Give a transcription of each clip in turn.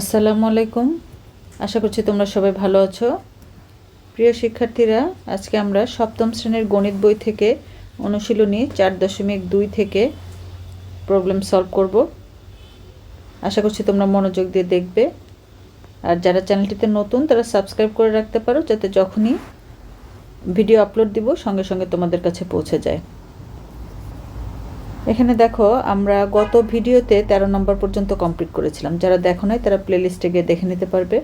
আসসালামু আলাইকুম। আশা করছি তোমরা সবাই ভালো আছো। প্রিয় শিক্ষার্থীরা, আজকে আমরা সপ্তম শ্রেণির গণিত বই থেকে অনুশীলনী চার দশমিক দুই থেকে প্রবলেম সলভ করব। আশা করছি তোমরা মনোযোগ দিয়ে দেখবে। আর যারা চ্যানেলটিতে নতুন, তারা সাবস্ক্রাইব করে রাখতে পারো, যাতে যখনই ভিডিও আপলোড দিব, সঙ্গে সঙ্গে তোমাদের কাছে পৌঁছে যায়। এখানে দেখো, আমরা গত ভিডিওতে ১৩ নম্বর পর্যন্ত কমপ্লিট করেছিলাম। যারা দেখো নাই, তারা প্লেলিস্টে গিয়ে দেখে নিতে পারবে।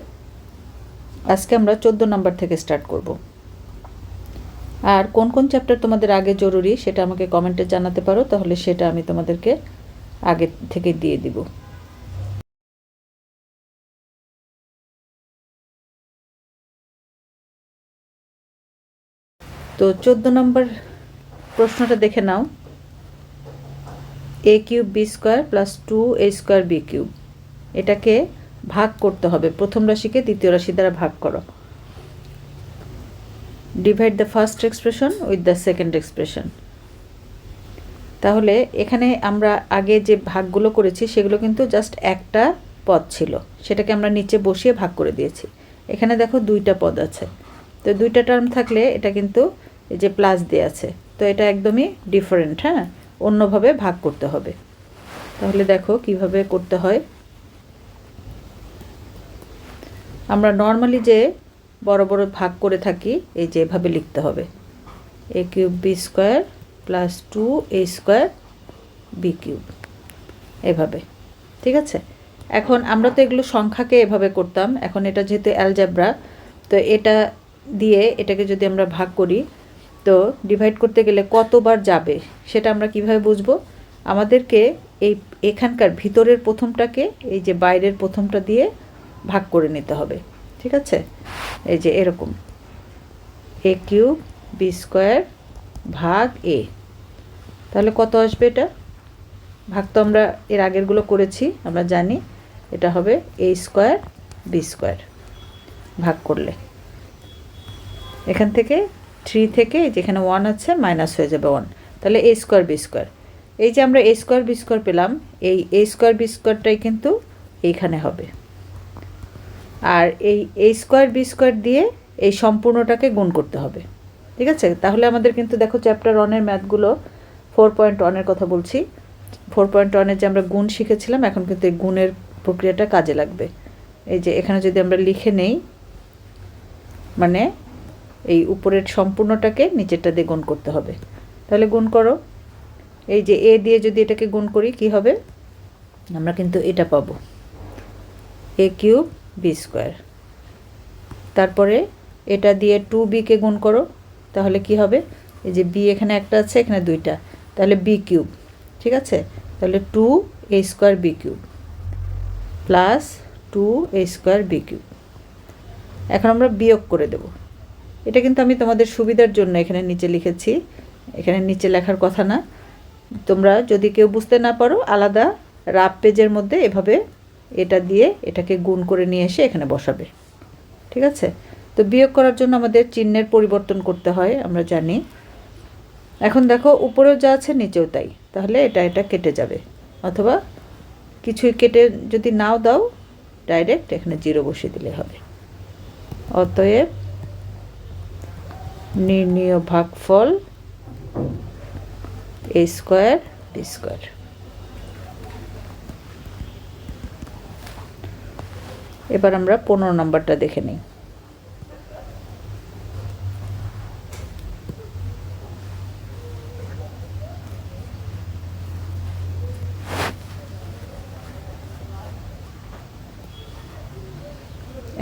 আজকে আমরা ১৪ নম্বর থেকে স্টার্ট করব। আর কোন কোন চ্যাপ্টার তোমাদের আগে জরুরি, সেটা আমাকে কমেন্টে জানাতে পারো, তাহলে সেটা আমি তোমাদেরকে আগে থেকে দিয়ে দিব। তো চোদ্দ নম্বর প্রশ্নটা দেখে নাও। A cube B square plus two A square B cube এটাকে ভাগ করতে হবে। প্রথম রাশিকে দ্বিতীয় রাশি দ্বারা ভাগ করো। Divide the first expression with the second expression তাহলে এখানে আমরা আগে যে ভাগগুলো করেছি, সেগুলো কিন্তু জাস্ট একটা পদ ছিল। সেটাকে আমরা নিচে বসিয়ে ভাগ করে দিয়েছি। এখানে দেখো দুইটা পদ আছে। তো দুইটা টার্ম থাকলে এটা কিন্তু যে প্লাস দিয়ে আছে। তো এটা একদমই ডিফারেন্ট হ্যাঁ? অন্যভাবে ভাগ করতে হবে। তাহলে দেখো কীভাবে করতে হয়। আমরা নর্মালি যে বড় বড় ভাগ করে থাকি, এই যে এভাবে লিখতে হবে। A cube B square plus two A square B cube এভাবে। ঠিক আছে? এখন আমরা তো এগুলো সংখ্যাকে এভাবে করতাম। এখন এটা যেহেতু অ্যালজাব্রা তো এটা দিয়ে এটাকে যদি আমরা ভাগ করি তো ডিভাইড করতে গেলে কতবার যাবে, সেটা আমরা কীভাবে বুঝব? আমাদেরকে এই এখানকার ভিতরের প্রথমটাকে, এই যে বাইরের প্রথমটা দিয়ে ভাগ করে নিতে হবে, ঠিক আছে? এই যে এরকম। এ কিউব বি স্কোয়ার ভাগ এ তাহলে কত আসবে এটা? ভাগ তো আমরা এর আগেরগুলো করেছি, আমরা জানি। এটা হবে এ স্কোয়ার বি স্কোয়ার ভাগ করলে। এখান থেকে থ্রি থেকে যেখানে ওয়ান আছে মাইনাস হয়ে যাবে ওয়ান তাহলে এ স্কোয়ার বি স্কোয়ার এই যে আমরা এ স্কোয়ার বি স্কোয়ার পেলাম, এই এ স্কোয়ার বি স্কোয়ারটাই কিন্তু এইখানে হবে। আর এই এ স্কোয়ার বি স্কোয়ার দিয়ে এই সম্পূর্ণটাকে গুণ করতে হবে। ঠিক আছে? তাহলে আমাদের কিন্তু দেখো চ্যাপ্টার ওয়ানের ম্যাথগুলো ফোর পয়েন্ট ওয়ানের কথা বলছি। ফোর পয়েন্ট ওয়ানের যে আমরা গুণ শিখেছিলাম, এখন কিন্তু এই গুণের প্রক্রিয়াটা কাজে লাগবে। এই যে এখানে যদি আমরা লিখে নেই মানে এই উপরের সম্পূর্ণটাকে নিচেরটা দিয়ে গুণ করতে হবে। তাহলে গুণ করো। এই যে এ দিয়ে যদি এটাকে গুণ করি, কি হবে? আমরা কিন্তু এটা পাবো। A cube B square. তারপরে এটা দিয়ে টু বিকে গুণ করো। তাহলে কি হবে? এই যে বি এখানে একটা আছে, এখানে দুইটা। তাহলে বি কিউব। ঠিক আছে? তাহলে two A square B cube plus two A square B cube. এখন আমরা বিয়োগ করে দেবো। এটা কিন্তু আমি তোমাদের সুবিধার জন্য এখানে নিচে লিখেছি। এখানে নিচে লেখার কথা না। তোমরা যদি কেউ বুঝতে না পারো, আলাদা রাব পেজের মধ্যে এভাবে এটা দিয়ে এটাকে গুণ করে নিয়ে এসে এখানে বসাবে। ঠিক আছে? তো বিয়োগ করার জন্য আমাদের চিহ্নের পরিবর্তন করতে হয়, আমরা জানি। এখন দেখো, উপরেও যা আছে, নিচেও তাই। তাহলে এটা এটা কেটে যাবে। অথবা কিছুই কেটে যদি নাও দাও ডাইরেক্ট এখানে জিরো বসিয়ে দিলে হবে। অতএব নির্ণীয় ভাগফল এ স্কোয়ার বি স্কোয়ার এবার আমরা পনেরো নম্বরটা দেখে নিই।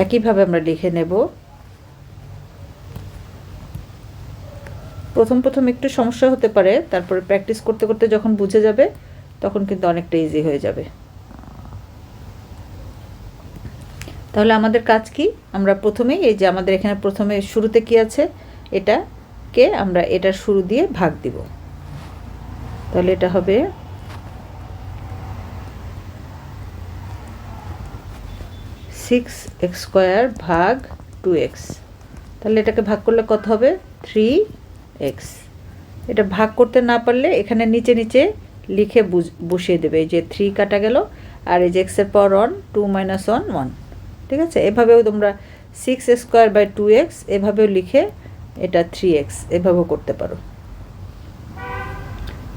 একইভাবে আমরা লিখে নেব প্রথম প্রথম একটু সমস্যা হতে পারে, তারপরে প্র্যাকটিস করতে করতে যখন বুঝে যাবে, তখন কিন্তু অনেকটা ইজি হয়ে যাবে। তাহলে আমাদের কাজ কি? আমরা প্রথমেই এই যে আমাদের এখানে প্রথমে শুরুতে কি আছে? এটাকে আমরা এটার শুরু দিয়ে ভাগ দিব। তাহলে এটা হবে সিক্স এক্স স্কোয়ার ভাগ টু এক্স তাহলে এটাকে ভাগ করলে কত হবে? থ্রি এক্স এটা ভাগ করতে না পারলে এখানে নিচে নিচে লিখে বসিয়ে দেবে। এই যে থ্রি কাটা গেল, আর এই যে এক্সের power one two minus one one ঠিক আছে? এভাবেও তোমরা six square by two X এভাবেও লিখে এটা থ্রি এক্স এভাবেও করতে পারো।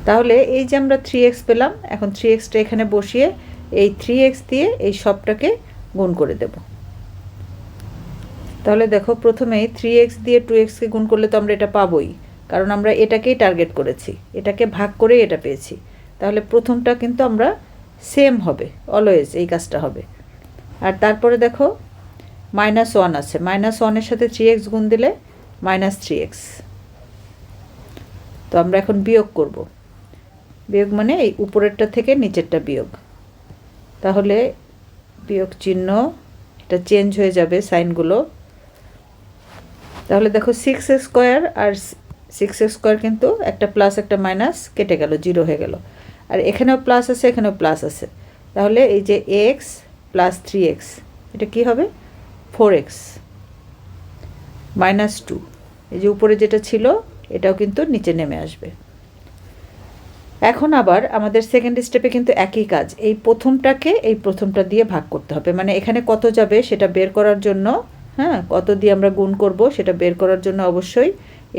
তাহলে এই যে আমরা থ্রি এক্স পেলাম, এখন থ্রি এক্সটা এখানে বসিয়ে এই থ্রি এক্স দিয়ে এই সবটাকে গুণ করে দেব। তাহলে দেখো, প্রথমেই থ্রি এক্স দিয়ে টু এক্সকে গুণ করলে তো আমরা এটা পাবোই। কারণ আমরা এটাকেই টার্গেট করেছি, এটাকে ভাগ করেই এটা পেয়েছি। তাহলে প্রথমটা কিন্তু আমরা সেম হবে অলওয়েজ এই কাজটা হবে। আর তারপরে দেখো মাইনাস ওয়ান আছে। মাইনাস ওয়ানের সাথে থ্রি এক্স গুণ দিলে মাইনাস থ্রি এক্স তো আমরা এখন বিয়োগ করব। বিয়োগ মানে এই উপরেরটা থেকে নিচেরটা বিয়োগ। তাহলে বিয়োগ চিহ্ন, এটা চেঞ্জ হয়ে যাবে সাইনগুলো। তাহলে দেখো সিক্স স্কোয়ার আর সিক্স এক্স স্কোয়ার কিন্তু একটা প্লাস একটা মাইনাস কেটে গেল জিরো হয়ে গেল। আর এখানেও প্লাস আছে, এখানেও প্লাস আছে। তাহলে এই যে এক্স প্লাস থ্রি এক্স এটা কী হবে? ফোর এক্স মাইনাস টু এই যে উপরে যেটা ছিল, এটাও কিন্তু নিচে নেমে আসবে। এখন আবার আমাদের সেকেন্ড স্টেপে কিন্তু একই কাজ। এই প্রথমটাকে এই প্রথমটা দিয়ে ভাগ করতে হবে। মানে এখানে কত যাবে সেটা বের করার জন্য হ্যাঁ কত দিয়ে আমরা গুণ করব সেটা বের করার জন্য অবশ্যই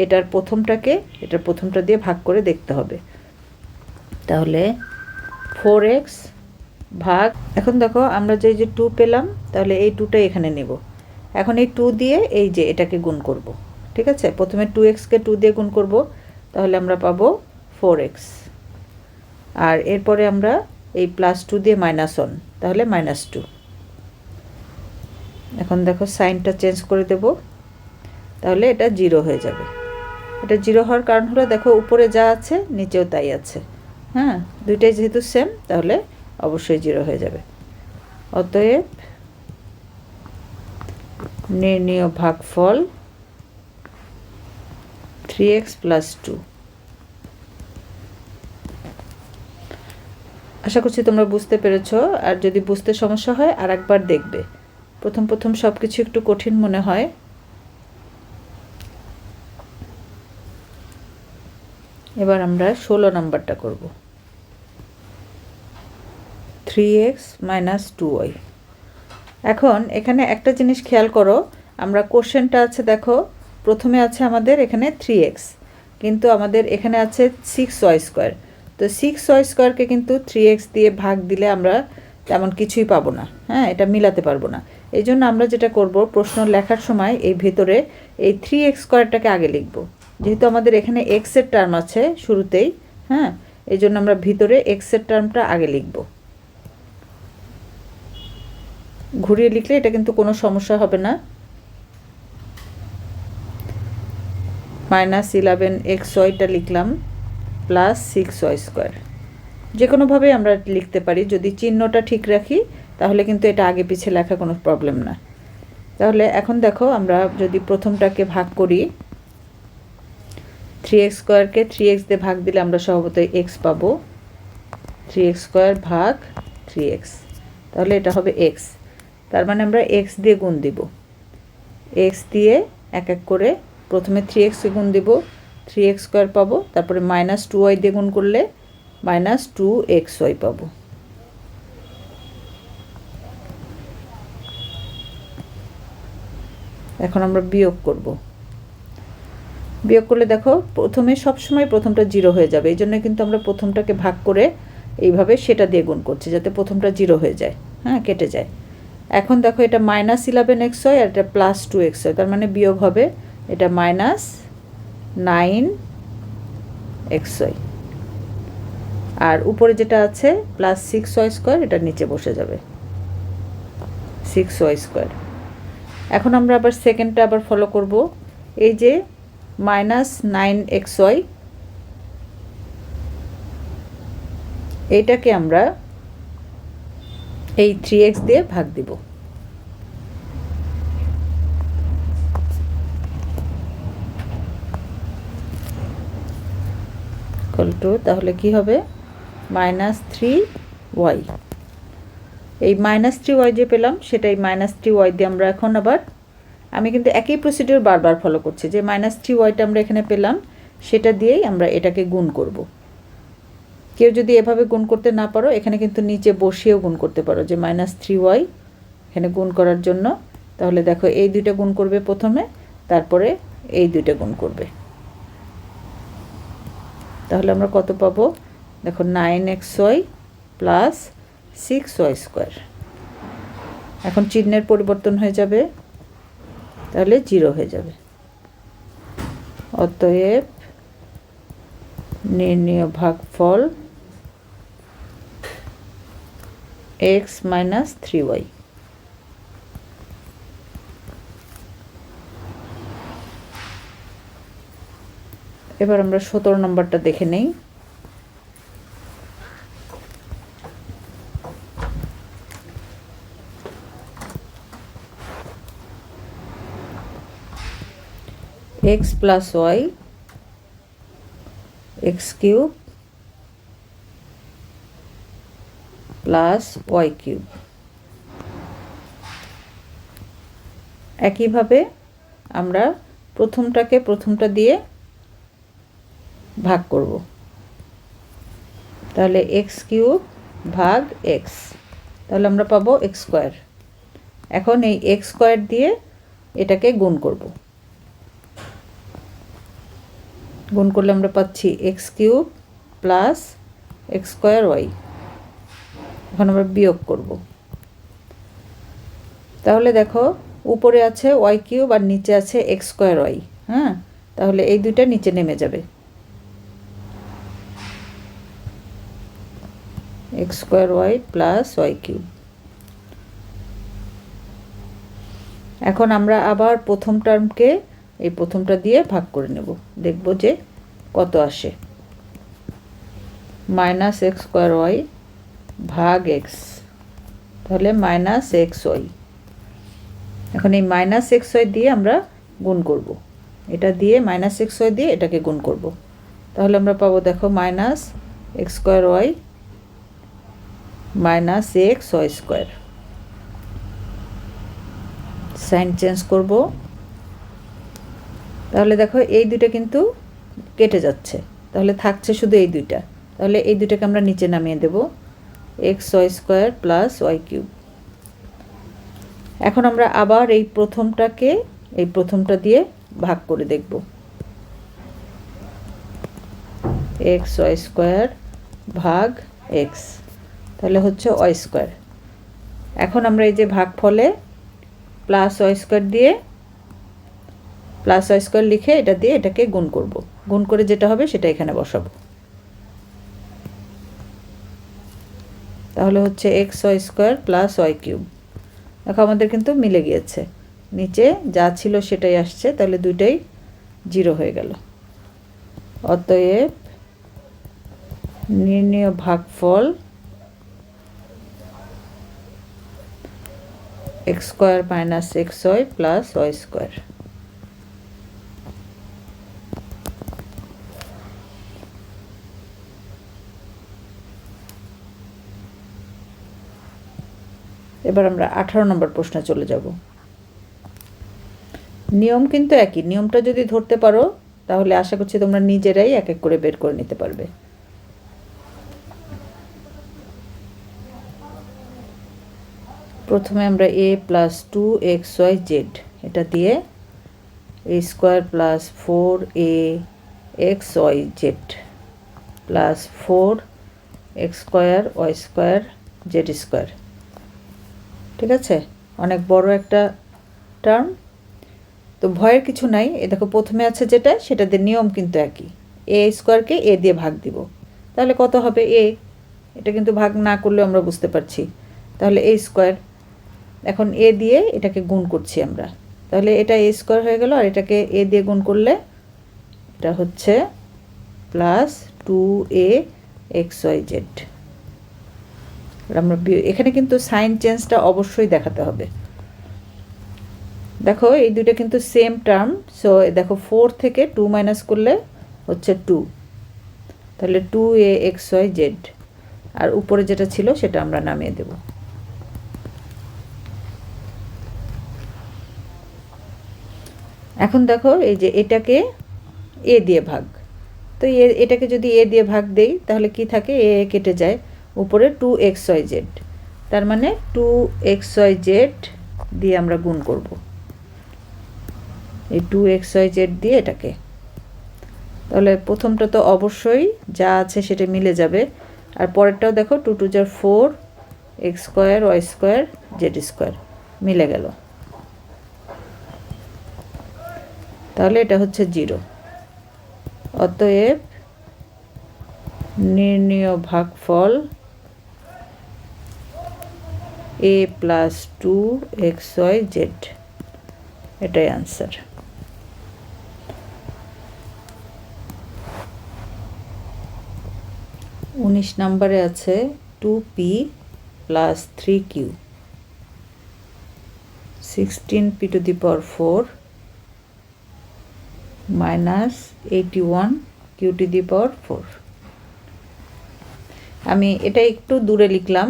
এটার প্রথমটাকে, এটার প্রথমটা দিয়ে ভাগ করে দেখতে হবে। তাহলে ফোর এক্স ভাগ, এখন দেখো আমরা যে যে টু পেলাম, তাহলে এই টুটা এখানে নেব। এখন এই টু দিয়ে এই যে এটাকে গুণ করব, ঠিক আছে? প্রথমে টু এক্সকে টু দিয়ে গুণ করব, তাহলে আমরা পাবো ফোর এক্স আর এরপরে আমরা এই প্লাস টু দিয়ে মাইনাস ওয়ান তাহলে মাইনাস টু এখন দেখো সাইনটা চেঞ্জ করে দেব, তাহলে এটা জিরো হয়ে যাবে। এটা জিরো হওয়ার কারণ হলো, দেখো, উপরে যা আছে, নিচেও তাই আছে। হ্যাঁ? দুইটাই যেহেতু সেম তাহলে অবশ্যই জিরো হয়ে যাবে। অতএব নির্ণীয় ভাগফল থ্রি এক্স প্লাস টু আশা করছি তোমরা বুঝতে পেরেছ, আর যদি বুঝতে সমস্যা হয় আর একবার দেখবে। প্রথম প্রথম সব কিছু একটু কঠিন মনে হয়। এবার আমরা ষোলো নাম্বারটা করব। Three x minus two y এখন এখানে একটা জিনিস খেয়াল করো, আমরা কোশ্চেনটা আছে দেখো, প্রথমে আছে আমাদের এখানে থ্রি এক্স কিন্তু আমাদের এখানে আছে সিক্স ওয়াই স্কোয়ার তো সিক্স ওয়াই স্কোয়ারকে কিন্তু থ্রি এক্স দিয়ে ভাগ দিলে আমরা তেমন কিছুই পাবো না হ্যাঁ এটা মিলাতে পারব না। এই জন্য আমরা যেটা করব, প্রশ্ন লেখার সময় এই ভেতরে এই থ্রি এক্স স্কোয়ারটাকে আগে লিখব। যেহেতু আমাদের এখানে এক্সের টার্ম আছে শুরুতেই হ্যাঁ এই জন্য আমরা ভিতরে এক্সের টার্মটা আগে লিখব। ঘুরিয়ে লিখলে এটা কিন্তু কোনো সমস্যা হবে না। মাইনাস ইলেভেন এক্স ওয়াইটা লিখলাম, প্লাস সিক্স ওয়াই স্কোয়ার। যে কোনোভাবেই আমরা লিখতে পারি, যদি চিহ্নটা ঠিক রাখি, তাহলে কিন্তু এটা আগে পিছিয়ে লেখা কোনো প্রবলেম না। তাহলে এখন দেখো আমরা যদি প্রথমটাকে ভাগ করি থ্রি এক্স স্কোয়ারকে থ্রি এক্স দিয়ে ভাগ দিলে আমরা স্বভাবতই এক্স পাবো। থ্রি এক্স স্কোয়ার ভাগ থ্রি এক্স তাহলে এটা হবে এক্স তার মানে আমরা এক্স দিয়ে গুণ দিব। এক্স দিয়ে এক এক করে প্রথমে থ্রি এক্সকে গুণ দিব। থ্রি এক্স স্কোয়ার পাবো, তারপরে মাইনাস টু ওয়াই দিয়ে গুণ করলে মাইনাস টু এক্স ওয়াই পাবো। এখন আমরা বিয়োগ করব। বিয়োগ করলে দেখো, প্রথমে সবসময় প্রথমটা জিরো হয়ে যাবে। এই জন্য কিন্তু আমরা প্রথমটাকে ভাগ করে এইভাবে সেটা দিয়ে গুণ করছি, যাতে প্রথমটা জিরো হয়ে যায়। হ্যাঁ কেটে যায়। এখন দেখো এটা মাইনাস ইলেভেন এক্স হয় আর এটা প্লাস টু এক্স হয় তার মানে বিয়োগ হবে এটা মাইনাস নাইন এক্স ওয়াই আর উপরে যেটা আছে প্লাস সিক্স ওয়াই স্কোয়ার এটা নিচে বসে যাবে। সিক্স ওয়াই স্কোয়ার এখন আমরা আবার সেকেন্ডটা আবার ফলো করব। এই যে মাইনাস নাইন এক্স ওয়াই। এইটাকে আমরা এই থ্রি এক্স দিয়ে ভাগ দিব। টু তাহলে কি হবে? Minus three y. এই মাইনাস থ্রি ওয়াই যে পেলাম, সেটাই মাইনাস থ্রি ওয়াই দিয়ে আমরা এখন আবার আমি কিন্তু একই প্রসিডিওর বারবার ফলো করছি যে মাইনাস থ্রি ওয়াইটা আমরা এখানে পেলাম, সেটা দিয়েই আমরা এটাকে গুণ করব। কেউ যদি এভাবে গুণ করতে না পারো, এখানে কিন্তু নিচে বসিয়েও গুণ করতে পারো যে মাইনাস থ্রি ওয়াই এখানে গুণ করার জন্য। তাহলে দেখো এই দুইটা গুণ করবে প্রথমে, তারপরে এই দুইটা গুণ করবে। তাহলে আমরা কত পাবো? দেখো nine x y plus six y square এখন চিহ্নের পরিবর্তন হয়ে যাবে। তাহলে জিরো হয়ে যাবে। অতএব নির্ণীয় ভাগফল এক্স মাইনাস থ্রি ওয়াই এবার আমরা সতেরো নম্বরটা দেখে নেই। X plus y x cube plus y cube একইভাবে আমরা প্রথমটাকে প্রথমটা দিয়ে ভাগ করব। তাহলে এক্স কিউব ভাগ এক্স তাহলে আমরা পাবো এক্স স্কোয়ার এখন এই এক্স স্কোয়ার দিয়ে এটাকে গুণ করব। গুণ করলে আমরা পাচ্ছি x cube plus x square y এখন আমরা বিয়োগ করব। তাহলে দেখো, উপরে আছে ওয়াই কিউব আর নিচে আছে এক্স স্কোয়ার ওয়াই হ্যাঁ? তাহলে এই দুইটা নিচে নেমে যাবে। X square y plus y cube. এখন আমরা আবার প্রথম টার্মকে এই প্রথমটা দিয়ে ভাগ করে নেব। দেখব যে কত আসে। মাইনাস এক্স স্কোয়ার ওয়াই ভাগ এক্স। তাহলে মাইনাস এক্স ওয়াই। এখন এই মাইনাস এক্স ওয়াই দিয়ে আমরা গুণ করব। এটা দিয়ে মাইনাস এক্স ওয়াই দিয়ে এটাকে গুণ করব। তাহলে আমরা পাবো, দেখো, minus x square y minus x y square. Sign change করব। তাহলে দেখো এই দুইটা কিন্তু কেটে যাচ্ছে। তাহলে থাকছে শুধু এই দুইটা। তাহলে এই দুইটাকে আমরা নিচে নামিয়ে দেব। X y square plus y cube এখন আমরা আবার এই প্রথমটাকে, এই প্রথমটা দিয়ে ভাগ করে দেখব। এক্স ওয়াই স্কোয়ার ভাগ এক্স তাহলে হচ্ছে ওয়াই স্কোয়ার এখন আমরা এই যে ভাগ ফলে প্লাস ওয়াই স্কোয়ার দিয়ে প্লাস ওয়াই স্কোয়ার লিখে এটা দিয়ে এটাকে গুণ করব। গুণ করে যেটা হবে সেটা এখানে বসাবো। তাহলে হচ্ছে x y square plus y cube দেখো আমাদের কিন্তু মিলে গিয়েছে। নিচে যা ছিল সেটাই আসছে, তাহলে দুইটাই জিরো হয়ে গেল। অতএব নির্ণীয় ভাগফল x square minus x y plus y square এবার আমরা আঠারো নম্বর প্রশ্নে চলে যাব। নিয়ম কিন্তু একই। নিয়মটা যদি ধরতে পারো, তাহলে আশা করছি তোমরা নিজেরাই এক এক করে বের করে নিতে পারবে। প্রথমে আমরা a plus two x y z এটা দিয়ে a square plus four a x y z plus four x square y square z square ঠিক আছে? অনেক বড় একটা টার্ম তো ভয়ের কিছু নাই। এ দেখো, প্রথমে আছে যেটা, সেটা দিয়ে নিয়ম কিন্তু একই। এ স্কোয়ারকে এ দিয়ে ভাগ দিব। তাহলে কত হবে? এ। এটা কিন্তু ভাগ না করলেও আমরা বুঝতে পারছি। তাহলে এ স্কোয়ার এখন এ দিয়ে এটাকে গুণ করছি আমরা। তাহলে এটা এ স্কোয়ার হয়ে গেল, আর এটাকে এ দিয়ে গুণ করলে এটা হচ্ছে plus two a x y z আমরা এখানে কিন্তু সাইন চেঞ্জটা অবশ্যই দেখাতে হবে। দেখো, এই দুইটা কিন্তু সেম টার্ম সো দেখো ফোর থেকে টু মাইনাস করলে হচ্ছে টু তাহলে two a x y z আর উপরে যেটা ছিল সেটা আমরা নামিয়ে দেব। এখন দেখো, এই যে এটাকে এ দিয়ে ভাগ। তো এটাকে যদি এ দিয়ে ভাগ দেই, তাহলে কি থাকে? এ কেটে যায়। উপরে টু এক্স ওয়াই জেড তার মানে টু এক্স ওয়াই জেড দিয়ে আমরা গুণ করব। এই টু এক্স ওয়াই জেড দিয়ে এটাকে। তাহলে প্রথমটা তো অবশ্যই যা আছে সেটা মিলে যাবে। আর পরেরটাও দেখো টু টু যার four x square y square z square মিলে গেল। তাহলে এটা হচ্ছে জিরো অতএব নির্ণীয় ভাগফল a plus two x y z এটাই আনসার উনিশ নম্বরে আছে two p plus three q sixteen p to the power four minus eighty one q to the power four আমি এটা একটু দূরে লিখলাম।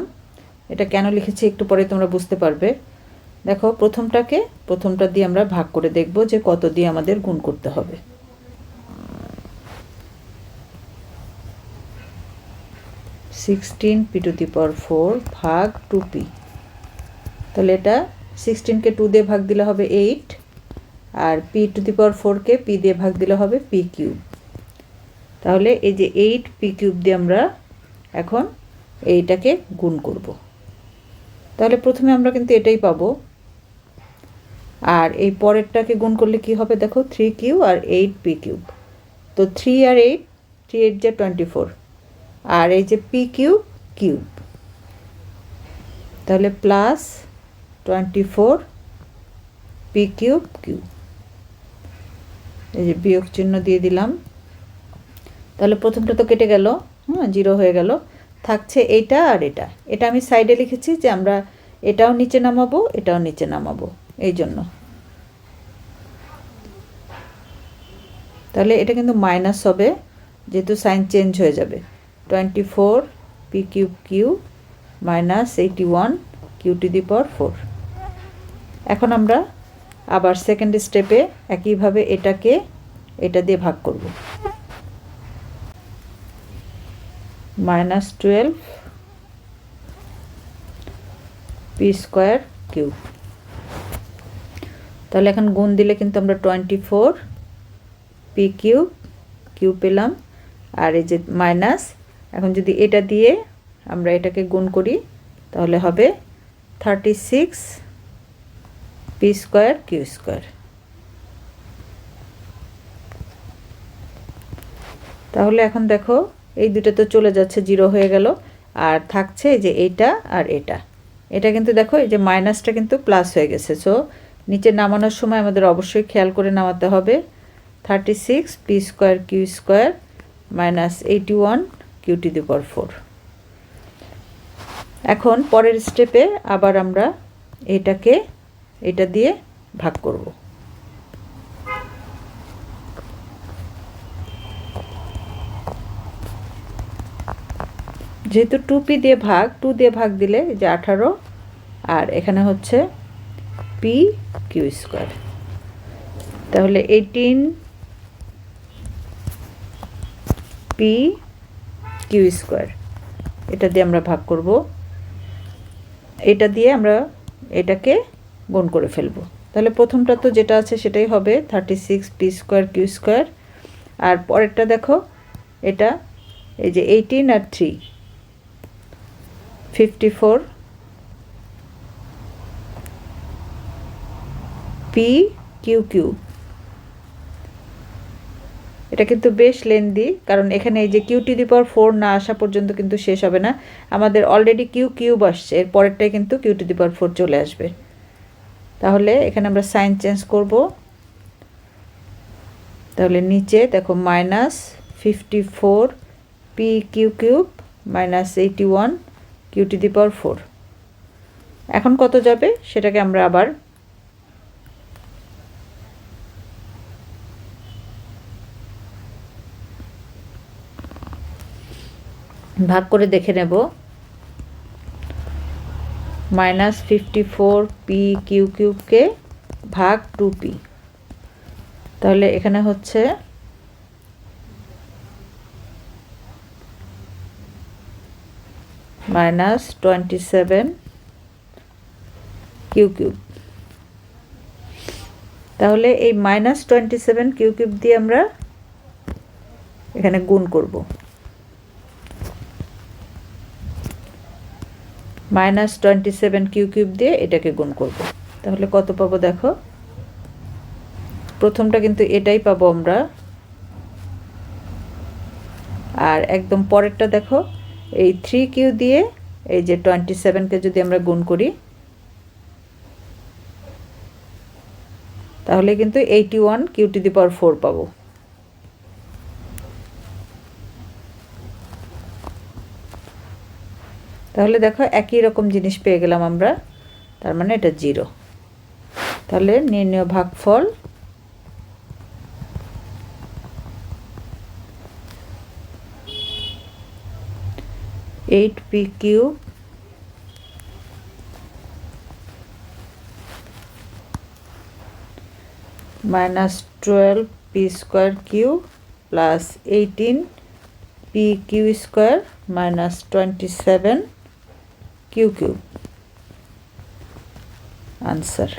এটা কেন লিখেছি একটু পরে তোমরা বুঝতে পারবে। দেখো, প্রথমটাকে, প্রথমটা দিয়ে আমরা ভাগ করে দেখব যে কত দিয়ে আমাদের গুণ করতে হবে। Sixteen p to the power four ভাগ টু পি তাহলে এটা সিক্সটিনকে টু দিয়ে ভাগ দিলে হবে এইট আর পি টু দি পাওয়ার ফোরকে পি দিয়ে ভাগ দিলে হবে পি কিউব তাহলে এই যে এইট পি কিউব দিয়ে আমরা এখন এইটাকে গুণ করব। তাহলে প্রথমে আমরা কিন্তু এটাই পাবো। আর এই পরেরটাকে গুণ করলে কি হবে দেখো? থ্রি কিউ আর এইট পি কিউব তো থ্রি আর এইট থ্রি এইট যে টোয়েন্টি ফোর আর এই যে পি কিউব কিউব তাহলে plus twenty four p cube cube এই যে বিয়োগ চিহ্ন দিয়ে দিলাম। তাহলে প্রথমটা তো কেটে গেল হ্যাঁ জিরো হয়ে গেল। থাকছে এইটা আর এটা। এটা আমি সাইডে লিখেছি যে আমরা এটাও নিচে নামাবো, এটাও নিচে নামাবো। এই জন্য। তাহলে এটা কিন্তু মাইনাস হবে, যেহেতু সাইন চেঞ্জ হয়ে যাবে। Twenty four p cube q minus eighty one q to the power four এখন আমরা আবার সেকেন্ড স্টেপে একইভাবে এটাকে, এটা দিয়ে ভাগ করব। Minus twelve p square cube তাহলে এখন গুণ দিলে কিন্তু আমরা twenty four p cube q পেলাম। আর এই যে মাইনাস এখন যদি এটা দিয়ে আমরা এটাকে গুণ করি, তাহলে হবে thirty six p square q square তাহলে এখন দেখো এই দুটো তো চলে যাচ্ছে, জিরো হয়ে গেল। আর থাকছে যে এইটা আর এটা। এটা কিন্তু দেখো, এই যে মাইনাসটা কিন্তু প্লাস হয়ে গেছে। সো নিচে নামানোর সময় আমাদের অবশ্যই খেয়াল করে নামাতে হবে। Thirty six p square q square minus eighty one q to the four এখন পরের স্টেপে আবার আমরা এটাকে, এটা দিয়ে ভাগ করব। যেহেতু টু পি দিয়ে ভাগ, টু দিয়ে ভাগ দিলে যে আঠারো, আর এখানে হচ্ছে পি কিউ স্কোয়ার। তাহলে এইটিন পি কিউ স্কোয়ার। এটা দিয়ে আমরা ভাগ করব। এটা দিয়ে আমরা এটাকে গুণ করে ফেলব। তাহলে প্রথমটা তো যেটা আছে সেটাই হবে thirty six p square q square. আর পরেরটা দেখো, এটা এই যে এইটিন আর three fifty four p q এটা কিন্তু বেশ লেন্দি কারণ এখানে এই যে Q to the power four না আসা পর্যন্ত কিন্তু শেষ হবে না। আমাদের অলরেডি কিউ কিউব আসছে এর পরেরটাই কিন্তু Q to the power four চলে আসবে। তাহলে এখানে আমরা সাইন চেঞ্জ করব। তাহলে নিচে দেখো minus fifty four p q cube minus eighty one q to the power four এখন কত যাবে? সেটাকে আমরা আবার ভাগ করে দেখে নেব। Minus fifty four p q কিউকে ভাগ টু পি তাহলে এখানে হচ্ছে minus twenty seven q cube তাহলে এই minus twenty seven q cube দিয়ে আমরা এখানে গুণ করব। Minus twenty seven q cube দিয়ে এটাকে গুণ করব। তাহলে কত পাবো দেখো? প্রথমটা কিন্তু এটাই পাবো আমরা। আর একদম পরেরটা দেখো। এই থ্রি কিউ দিয়ে এই যে টোয়েন্টি সেভেনকে যদি আমরা গুণ করি, তাহলে কিন্তু eighty one q to the power four পাবো। তাহলে দেখো একই রকম জিনিস পেয়ে গেলাম আমরা, তার মানে এটা জিরো তাহলে নির্ণয় ভাগফল eight p q minus twelve p square q plus eighteen p q square minus twenty seven q q. Answer.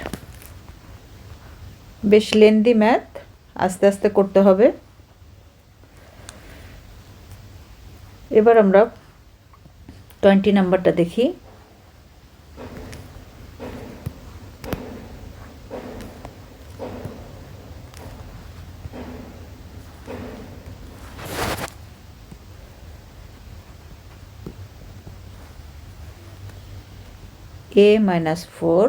বেশ লেন্দি ম্যাথ আস্তে আস্তে করতে হবে। এবার আমরা টোয়েন্টি নাম্বারটা দেখি। এ মাইনাস ফোর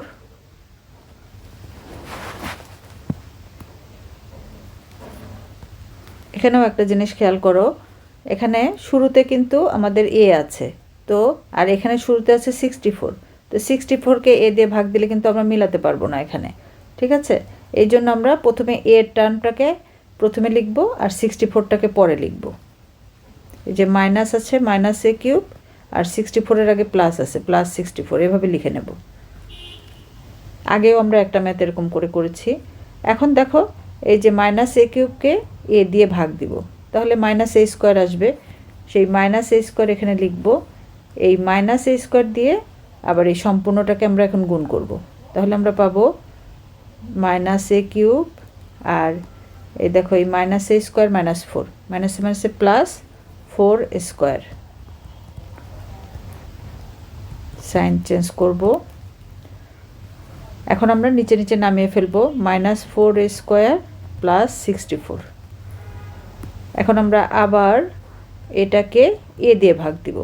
এখানেও একটা জিনিস খেয়াল করো। এখানে শুরুতে কিন্তু আমাদের এ আছে। তো, আর এখানে শুরুতে আছে সিক্সটি ফোর তো সিক্সটি ফোরকে এ দিয়ে ভাগ দিলে কিন্তু আমরা মিলাতে পারব না এখানে, ঠিক আছে? এই জন্য আমরা প্রথমে এ টার্মটাকে প্রথমে লিখব আর সিক্সটি ফোরটাকে পরে লিখব। এই যে মাইনাস আছে মাইনাস এ কিউব আর সিক্সটি ফোরের আগে প্লাস আছে প্লাস সিক্সটি ফোর এভাবে লিখে নেব। আগেও আমরা একটা ম্যাথ এরকম করে করেছি। এখন দেখো, এই যে মাইনাস এ কিউবকে এ দিয়ে ভাগ দিব, তাহলে মাইনাস এ স্কোয়ার আসবে। সেই মাইনাস এ স্কোয়ার এখানে লিখব এই মাইনাস এ স্কোয়ার দিয়ে আবার এই সম্পূর্ণটাকে আমরা এখন গুণ করব। তাহলে আমরা পাবো মাইনাস এ কিউব আর এই দেখো এই minus a square minus four minus a মাইনাসে plus four square sign change করব। এখন আমরা নিচে নিচে নামিয়ে ফেলব। Minus four square plus sixty four এখন আমরা আবার এটাকে এ দিয়ে ভাগ দিব।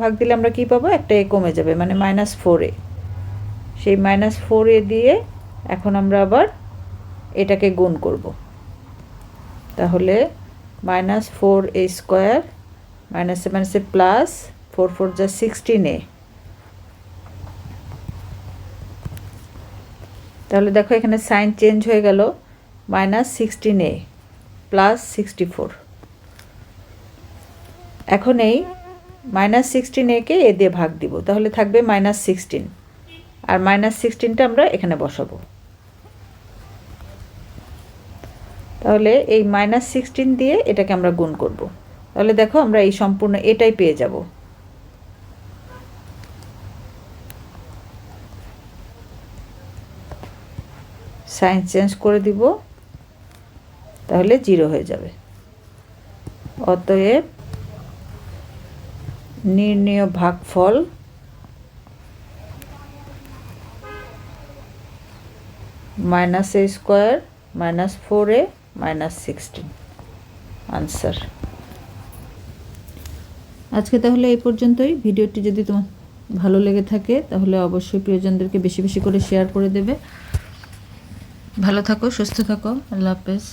ভাগ দিলে আমরা কি পাবো? একটা এ কমে যাবে মানে মাইনাস ফোর এ। সেই মাইনাস ফোর এ দিয়ে এখন আমরা আবার এটাকে গুণ করব। তাহলে মাইনাস ফোর এ স্কোয়ার মাইনাসে মাইনাসে প্লাস ফোর ফোর যা সিক্সটিন এ। তাহলে দেখো এখানে সাইন চেঞ্জ হয়ে গেল minus sixteen a plus sixty four এখন এই মাইনাস সিক্সটিন একে এ দিয়ে ভাগ দিব। তাহলে থাকবে মাইনাস সিক্সটিন। আর মাইনাস সিক্সটিনটা আমরা এখানে বসাবো। তাহলে এই মাইনাস সিক্সটিন দিয়ে এটাকে আমরা গুণ করব। তাহলে দেখো আমরা এই সম্পূর্ণ এটাই পেয়ে যাব। সাইন চেঞ্জ করে দিব। তাহলে জিরো হয়ে যাবে। অতএব নির্ণয় ভাগফল minus a square minus four a minus sixteen answer আজকে তাহলে এই পর্যন্তই। ভিডিওটি যদি তোমার ভালো লেগে থাকে, তাহলে অবশ্যই প্রিয়জনদেরকে বেশি বেশি করে শেয়ার করে দেবে। ভালো থাকো, সুস্থ থাকো। আল্লাহ হাফেজ।